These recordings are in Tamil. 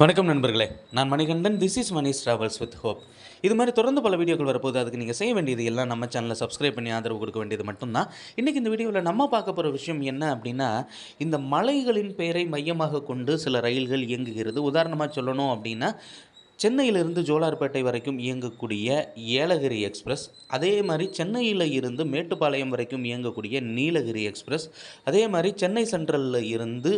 வணக்கம் நண்பர்களே. நான் Manikandan. This is Mani's travels with hope இது மாதிரி தொடர்ந்து பல வீடியோக்கள் வரப்போது அதுக்கு நீங்கள் செய்ய வேண்டியது எல்லாம் நம்ம சேனலை சப்ஸ்கிரைப் பண்ணி ஆதரவு கொடுக்க வேண்டியது மட்டும்தான். இன்றைக்கி இந்த வீடியோவில் நம்ம பார்க்க போகிற விஷயம் என்ன அப்படின்னா இந்த மலைகளின் பெயரை மையமாக கொண்டு சில ரயில்கள் இயங்குகிறது. உதாரணமாக சொல்லணும் அப்படின்னா சென்னையிலிருந்து ஜோலார்பேட்டை வரைக்கும் இயங்கக்கூடிய ஏலகிரி எக்ஸ்பிரஸ் அதே மாதிரி சென்னையில் இருந்து மேட்டுப்பாளையம் வரைக்கும் இயங்கக்கூடிய நீலகிரி எக்ஸ்பிரஸ் அதே மாதிரி சென்னை சென்ட்ரலில் இருந்து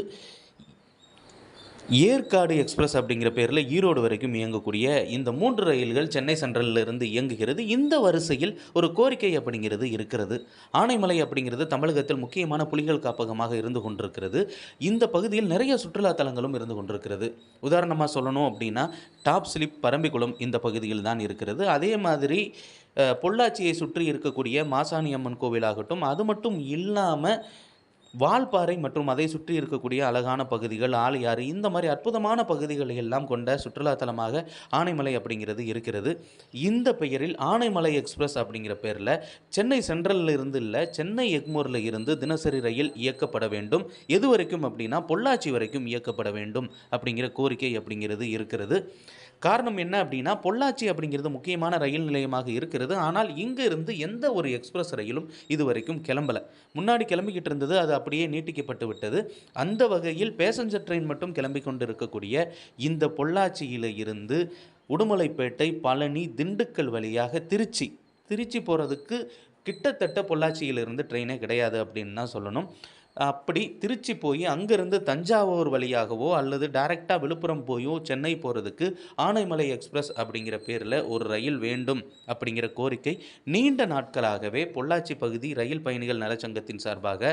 ஏற்காடு எக்ஸ்பிரஸ் அப்படிங்கிற பேரில் ஈரோடு வரைக்கும் இயங்கக்கூடிய இந்த மூன்று ரயில்கள் சென்னை சென்ட்ரலில் இருந்து இயங்குகிறது. இந்த வரிசையில் ஒரு கோரிக்கை அப்படிங்கிறது இருக்கிறது. ஆனைமலை அப்படிங்கிறது தமிழகத்தில் முக்கியமான புலிகள் காப்பகமாக இருந்து கொண்டிருக்கிறது. இந்த பகுதியில் நிறைய சுற்றுலா தலங்களும் இருந்து கொண்டிருக்கிறது. உதாரணமாக சொல்லணும் அப்படின்னா டாப் ஸ்லிப் பரம்பிக்குளம் இந்த பகுதியில் தான் இருக்கிறது. அதே மாதிரி பொள்ளாச்சியை சுற்றி இருக்கக்கூடிய மாசாணி அம்மன் கோவிலாகட்டும் அது மட்டும் இல்லாமல் வால்பாறை மற்றும் அதை சுற்றி இருக்கக்கூடிய அழகான பகுதிகள் ஆலையாறு இந்த மாதிரி அற்புதமான பகுதிகளை எல்லாம் கொண்ட சுற்றுலாத்தலமாக ஆனைமலை அப்படிங்கிறது இருக்கிறது. இந்த பெயரில் ஆனைமலை எக்ஸ்பிரஸ் அப்படிங்கிற பேரில் சென்னை சென்ட்ரலில் இருந்து இல்லை சென்னை எக்மோரில் இருந்து தினசரி ரயில் இயக்கப்பட வேண்டும். எது வரைக்கும் அப்படின்னா பொள்ளாச்சி வரைக்கும் இயக்கப்பட வேண்டும் அப்படிங்கிற கோரிக்கை அப்படிங்கிறது இருக்கிறது. காரணம் என்ன அப்படின்னா பொள்ளாச்சி அப்படிங்கிறது முக்கியமான ரயில் நிலையமாக இருக்கிறது. ஆனால் இங்கே இருந்து எந்த ஒரு எக்ஸ்பிரஸ் ரயிலும் இது வரைக்கும் கிளம்பலை. முன்னாடி கிளம்பிக்கிட்டு இருந்தது அது அப்படியே நீட்டிக்கப்பட்டு விட்டது. அந்த வகையில் பேசஞ்சர் ட்ரெயின் மட்டும் கிளம்பி கொண்டு இருக்கக்கூடிய இந்த பொள்ளாச்சியில் இருந்து உடுமலைப்பேட்டை பழனி திண்டுக்கல் வழியாக திருச்சி. திருச்சி போகிறதுக்கு கிட்டத்தட்ட பொள்ளாச்சியிலிருந்து ட்ரெயினே கிடையாது அப்படின்னு தான் சொல்லணும். அப்படி திருச்சி போய் அங்கேருந்து தஞ்சாவூர் வழியாகவோ அல்லது டைரெக்டாக விழுப்புரம் போயோ சென்னை போகிறதுக்கு ஆனைமலை எக்ஸ்பிரஸ் அப்படிங்கிற பேரில் ஒரு ரயில் வேண்டும் அப்படிங்கிற கோரிக்கை நீண்ட நாட்களாகவே பொள்ளாச்சி பகுதி ரயில் பயணிகள் நலச்சங்கத்தின் சார்பாக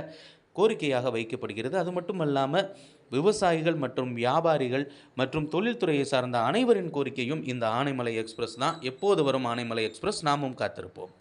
கோரிக்கையாக வைக்கப்படுகிறது. அது மட்டும் இல்லாமல் விவசாயிகள் மற்றும் வியாபாரிகள் மற்றும் தொழில்துறையை சார்ந்த அனைவரின் கோரிக்கையும் இந்த ஆனைமலை எக்ஸ்பிரஸ் தான். எப்போது வரும் ஆனைமலை எக்ஸ்பிரஸ்? நாமும் காத்திருப்போம்.